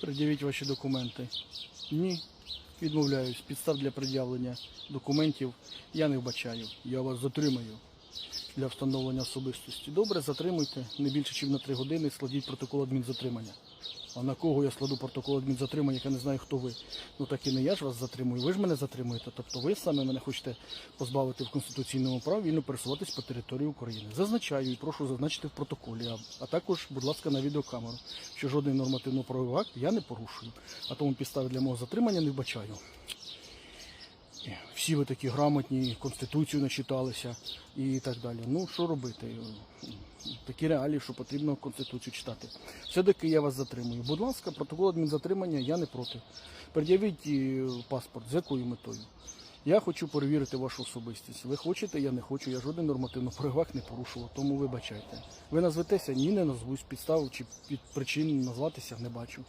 Пред'явіть ваші документи. Ні. Відмовляюсь. Підстав для пред'явлення документів я не вбачаю. Я вас затримаю для встановлення особистості. Добре, затримуйте. Не більше, ніж на 3 години складіть протокол адмінзатримання. А на кого я складу протокол адмінзатримання, як я не знаю, хто ви. Ну так і не я ж вас затримую, ви ж мене затримуєте. Тобто ви саме мене хочете позбавити в конституційному праві вільно пересуватись по території України. Зазначаю і прошу зазначити в протоколі, а, а також, будь ласка, на відеокамеру, що жодний нормативно-правовий акт я не порушую, а тому підстави для мого затримання не вбачаю. Всі ви такі грамотні, конституцію начиталися і так далі. Ну що робити? Такі реалії, що потрібно конституцію читати. Все-таки я вас затримую. Будь ласка, протокол адмінзатримання я не проти. Пред'явіть е, паспорт, з якою метою? Я хочу перевірити вашу особистість. Ви хочете, я не хочу. Я жоден нормативно правовак не порушував, тому вибачайте. Ви назветеся, ні, не назвусь. Підстав чи під причин назватися не бачу.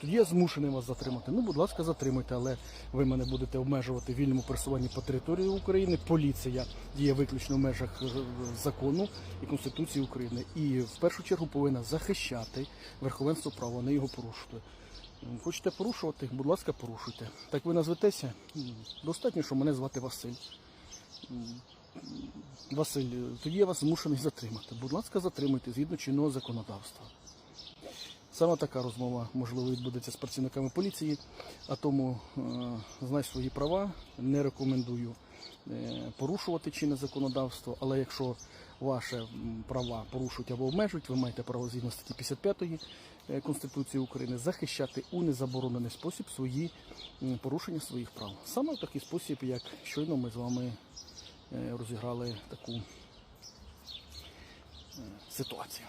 Тоді я змушений вас затримати. Ну, будь ласка, затримуйте, але ви мене будете обмежувати в вільному пересуванні по території України. Поліція діє виключно в межах е, закону і Конституції України. І в першу чергу повинна захищати верховенство права, не його порушувати. Хочете порушувати? Будь ласка, порушуйте. Так ви назветеся? Достатньо, що мене звати Василь. Василь, е, тоді я вас змушений затримати. Будь ласка, затримуйте згідно чинного законодавства. Саме така розмова можливо відбудеться з працівниками поліції, а тому е, знай свої права, не рекомендую е, порушувати чинне законодавство, але якщо ваші права порушують або обмежують, ви маєте право згідно статті 55 е, Конституції України захищати у незаборонений спосіб свої порушення своїх прав. Саме в такий спосіб, як щойно ми з вами розіграли таку ситуацію.